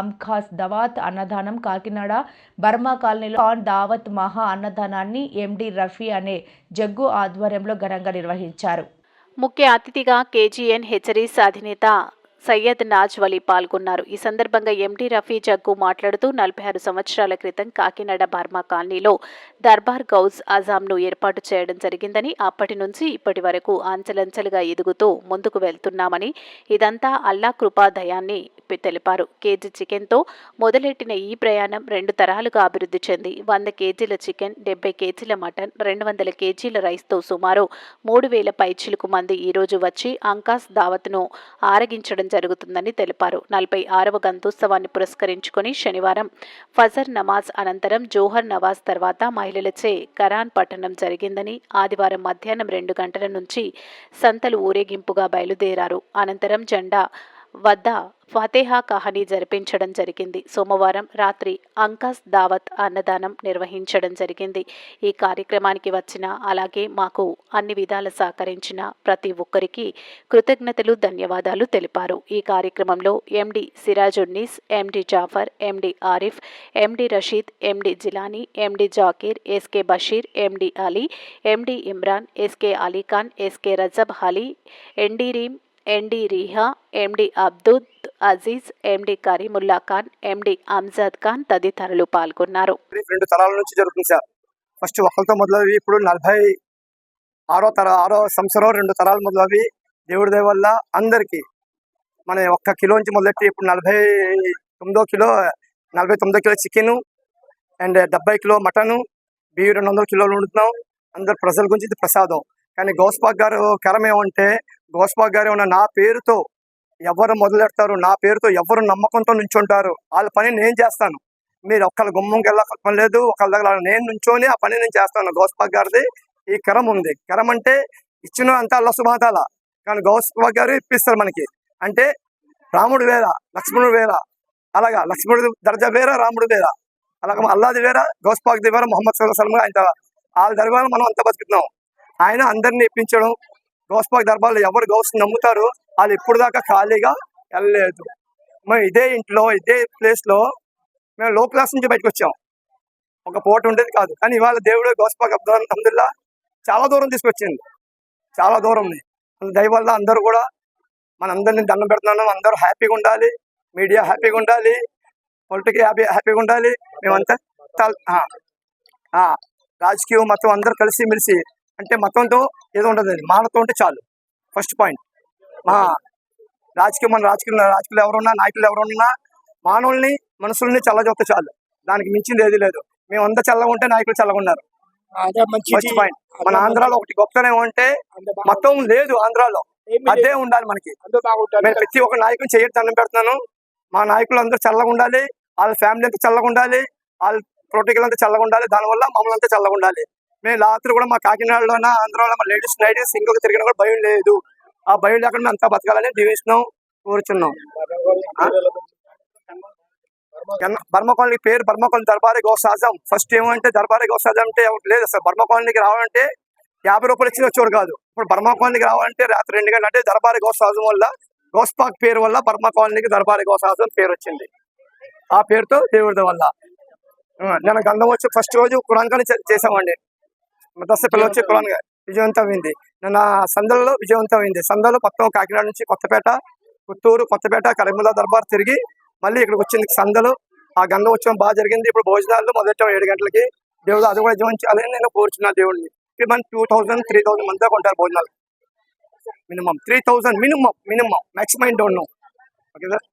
అంఖాస్ దవాత్ అన్నదానం కాకినాడ బర్మా కాలనీలో ఖాన్ దావత్ మహా అన్నదానాన్ని ఎండి రఫీ అనే జగ్గు ఆధ్వర్యంలో ఘనంగా నిర్వహించారు. ముఖ్య అతిథిగా కేజీఎన్ హెచ్చరీస్ అధినేత సయ్యద్ నాజ్ వలీ పాల్గొన్నారు. ఈ సందర్భంగా ఎండి రఫీ జగ్గు మాట్లాడుతూ నలభై ఆరు సంవత్సరాల క్రితం కాకినాడ బర్మా కాలనీలో దర్బార్ గౌజ్ అజాంను ఏర్పాటు చేయడం జరిగిందని అప్పటి నుంచి ఇప్పటి వరకు అంచెలంచెలుగా ఎదుగుతూ ముందుకు వెళ్తున్నామని ఇదంతా అల్లా కృపాదయాన్ని తెలిపారు. కేజీ చికెన్తో మొదలెట్టిన ఈ ప్రయాణం రెండు తరాలుగా అభివృద్ధి చెంది. వంద కేజీల చికెన్ డెబ్బై కేజీల మటన్ రెండు వందల కేజీల రైస్తో సుమారు మూడు వేల పైచిలకు మంది ఈరోజు వచ్చి అంకాస్ దావత్ను ఆరగించడం జరుగుతుందని తెలిపారు. నలభై ఆరవ గంతోత్సవాన్ని పురస్కరించుకొని శనివారం ఫజర్ నమాజ్ అనంతరం జోహర్ నవాజ్ తర్వాత మహిళలచే కరాన్ పట్టణం జరిగిందని ఆదివారం మధ్యాహ్నం రెండు గంటల నుంచి సంతలు ఊరేగింపుగా బయలుదేరారు. అనంతరం జెండా వద్ద ఫతేహా కహానీ జరిపించడం జరిగింది. సోమవారం రాత్రి అంకాస్ దావత్ అన్నదానం నిర్వహించడం జరిగింది. ఈ కార్యక్రమానికి వచ్చిన అలాగే మాకు అన్ని విధాల సహకరించిన ప్రతి ఒక్కరికి కృతజ్ఞతలు ధన్యవాదాలు తెలిపారు. ఈ కార్యక్రమంలో MD Sirajunnis MD Jafar MD Arif MD Rashid MD Jilani MD Zakir SK Basheer MD Ali MD Imran SK Alikhan SK Rajab Ali MD Reem MD Riha MD Abdul Aziz MD Karimulla Khan MD Anjad Khan తదితరులు పాల్గొన్నారు. రెండు తరాల నుంచి జరుగుతుంది sir first ఒకరితో మొదలవి ఇప్పుడు నలభై ఆరో తర ఆరో సంవత్సరం రెండు తరాలు మొదలవి దేవుడి దయ వల్ల అందరికీ మన ఒక్క కిలో నుంచి మొదలెట్టి ఇప్పుడు నలభై తొమ్మిదో కిలో నలభై తొమ్మిదో కిలో చికెను అండ్ డెబ్బై కిలో మటను బియ్యం రెండు వందల కిలోలు వండుతున్నాం. అందరు ప్రజల గురించి ఇది ప్రసాదం. కానీ గౌస్పాక్ గారు కరం ఏమంటే గౌస్పాక్ గారు ఏమన్నా నా పేరుతో ఎవరు మొదలెడతారు? నా పేరుతో ఎవరు నమ్మకంతో నుంచుంటారు? వాళ్ళ పని నేను చేస్తాను. మీరు ఒక్కళ్ళ గుమ్మంకి వెళ్ళక పని లేదు ఒకళ్ళ దగ్గర నేను నుంచోని ఆ పని నేను చేస్తాను. గౌస్పాక్ గారిది ఈ కరం ఉంది. కరం అంటే ఇచ్చిన అంతా అల్ల సుమాతాల కానీ గౌస్పాక్ గారు ఇప్పిస్తారు మనకి. అంటే రాముడు వేర లక్ష్మణుడు వేర. అలాగా లక్ష్మణుడు దర్జా వేర రాముడు వేర. అలాగే అల్లాది వేర గౌస్పాక్ది వేర మొహమ్మద్ సల్లాం ఆయన వాళ్ళ దర్బార్ మనం అంతా బతుకుతున్నాం. ఆయన అందరిని ఇప్పించడం రోస్పాక్ దర్బార్లో ఎవరు గౌస్ నమ్ముతారు వాళ్ళు ఇప్పుడు దాకా ఖాళీగా వెళ్ళలేదు. మేము ఇదే ఇంట్లో ఇదే ప్లేస్లో మేము లో క్లాస్ నుంచి బయటకు వచ్చాం. ఒక పూట ఉండేది కాదు. కానీ ఇవాళ దేవుడు గౌస్పాక్ అబ్దాన్ అహ్మదుల్లా చాలా దూరం తీసుకొచ్చింది చాలా దూరం. ఉంది వల్ల అందరూ కూడా మనందరినీ దండం పెడుతున్నాం. అందరూ హ్యాపీగా ఉండాలి. మీడియా హ్యాపీగా ఉండాలి. పొలిటికల్ హ్యాపీ హ్యాపీగా ఉండాలి. మేమంతా రాజకీయం మొత్తం అందరూ కలిసి మెలిసి అంటే మతంతో ఏదో ఉండదు మానవతో ఉంటే చాలు. ఫస్ట్ పాయింట్ మా రాజకీయం మన రాజకీయ రాజకీయాలు ఎవరున్నా నాయకులు ఎవరున్నా మానవుల్ని మనుషుల్ని చల్లజొత్త చాలు. దానికి మించింది ఏది లేదు. మేము అంతా చల్లగా ఉంటే నాయకులు చల్లగా ఉన్నారు. అదే ఫస్ట్ పాయింట్ మన ఆంధ్రాలో ఒకటి గొప్పతనం ఏమంటే మతం లేదు ఆంధ్రాలో. అదే. ఉండాలి మనకి. నేను ప్రతి ఒక్క నాయకుని చేయడం దండం పెడుతున్నాను. మా నాయకులు అందరూ చల్లగా ఉండాలి. వాళ్ళ ఫ్యామిలీ అంతా చల్లగా ఉండాలి. వాళ్ళ ప్రొటికల్ అంతా చల్లగా ఉండాలి. దానివల్ల మమ్మల్ని అంతా చల్లగా ఉండాలి. మేము రాత్రి కూడా మా కాకినాడలోన ఆంధ్రాలో మా లేడీస్ నైట్ ఇంకొక తిరిగినా కూడా భయం లేదు. ఆ భయం లేకుండా మేము అంతా బతకాలని దీవిస్తున్నాం కోరుచున్నాం. బర్మ కాలనీ పేరు బర్మ కాలనీ దర్బారీ గౌసాజం ఫస్ట్ ఏమంటే దర్బారీ గౌసాజం అంటే లేదు అసలు. బర్మ కాలనీకి రావాలంటే యాభై రూపాయలు ఇచ్చి వచ్చేవాడు కాదు. ఇప్పుడు బర్మ కాలనీకి రావాలంటే రాత్రి రెండు గంటల అంటే దర్బారీ గౌసాజం వల్ల గౌస్పాక్ పేరు వల్ల బర్మ కాలనీకి దర్బారీ గౌసాజం పేరు వచ్చింది. ఆ పేరుతో దేవుడి వల్ల. నేను గంధం వచ్చి ఫస్ట్ రోజు కురాన్ చేసామండి దశ పిల్లలు వచ్చి కురాన్ విజయవంతమైంది. నిన్న సందల్లో విజయవంతమైంది. సందలో మొత్తం కాకినాడ నుంచి కొత్తపేట పుత్తూరు కొత్తపేట కరీముల్లా దర్బార్ తిరిగి మళ్ళీ ఇక్కడికి వచ్చింది సందలు. ఆ గంధం వచ్చడం బాగా జరిగింది. ఇప్పుడు భోజనాలు మొదట ఏడు గంటలకి. దేవుడు అది కూడా జీవించాలని నేను కోరుచున్నాను దేవుడిని. ఇప్పుడు మన టూ థౌసండ్ త్రీ థౌసండ్ మంది దాకా ఉంటారు భోజనాలు. Minimum. Three thousand minimum minimum. Maximum don't know okay sir